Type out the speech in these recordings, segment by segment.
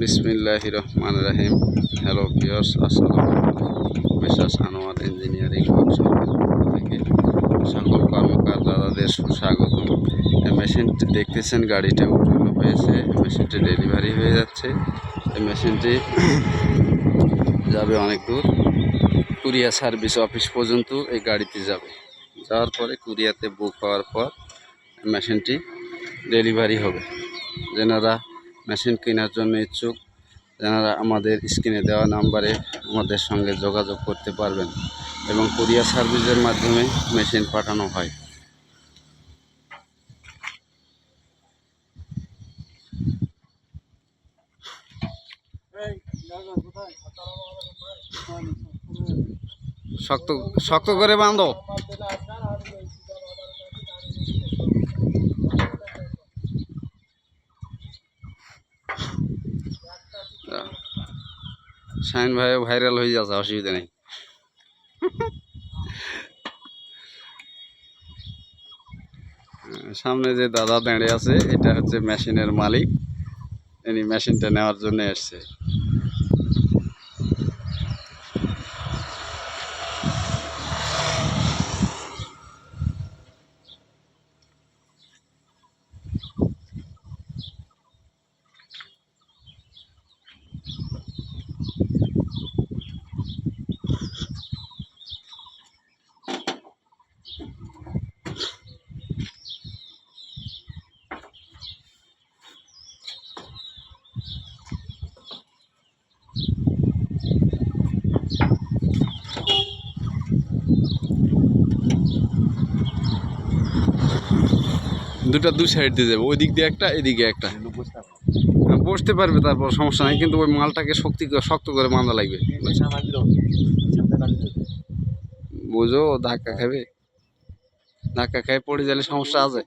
বিসমিল্লাহ রহমান রাহিম হ্যালো ভিওর্স আসসালামু মেসাস আনোয়ার ইঞ্জিনিয়ারিং থেকে সকল কর্মকার দাদাদের সুস্বাগত এই মেশিনটি দেখতেছেন, গাড়িটা উঠানো হয়েছে। মেশিনটি ডেলিভারি হয়ে যাচ্ছে। এই মেশিনটি যাবে অনেক দূর। কুরিয়া সার্ভিস অফিস পর্যন্ত এই গাড়িতে যাবে। যাওয়ার পরে কুরিয়াতে বুক হওয়ার পর মেশিনটি ডেলিভারি হবে। যেনারা মেশিন কেনার জন্য ইচ্ছুক, যারা আমাদের স্ক্রিনে দেওয়া নাম্বারে আমাদের সঙ্গে যোগাযোগ করতে পারবেন এবং কুরিয়ার সার্ভিসের মাধ্যমে মেশিন পাঠানো হয়। শক্ত শক্ত করে বাঁধো। শাহিন ভাই ভাইরাল হয়ে যাচ্ছে, অসুবিধা নেই। সামনে যে দাদা দাঁড়িয়ে আছে, এটা হচ্ছে মেশিনের মালিক। ইনি মেশিনটা নেওয়ার জন্য এসছে। দুটা দু সাইড দিয়ে যাবে ওই দিক দিয়ে একটা এদিকে একটা। হ্যাঁ, বসতে পারবে তারপর সমস্যা নাই কিন্তু ওই মালটাকে শক্তি শক্ত করে বাঁধা লাগবে। বুঝো ধাক্কা খাবে? ধাক্কা খাই পড়ে গেলে সমস্যা আছে।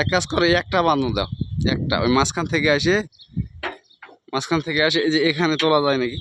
এক কাজ করে একটা বাঁধন দাও একটা। ওই মাঝখান থেকে আসে মাঝখান থেকে আসে এই যে এখানে তোলা যায় নাকি?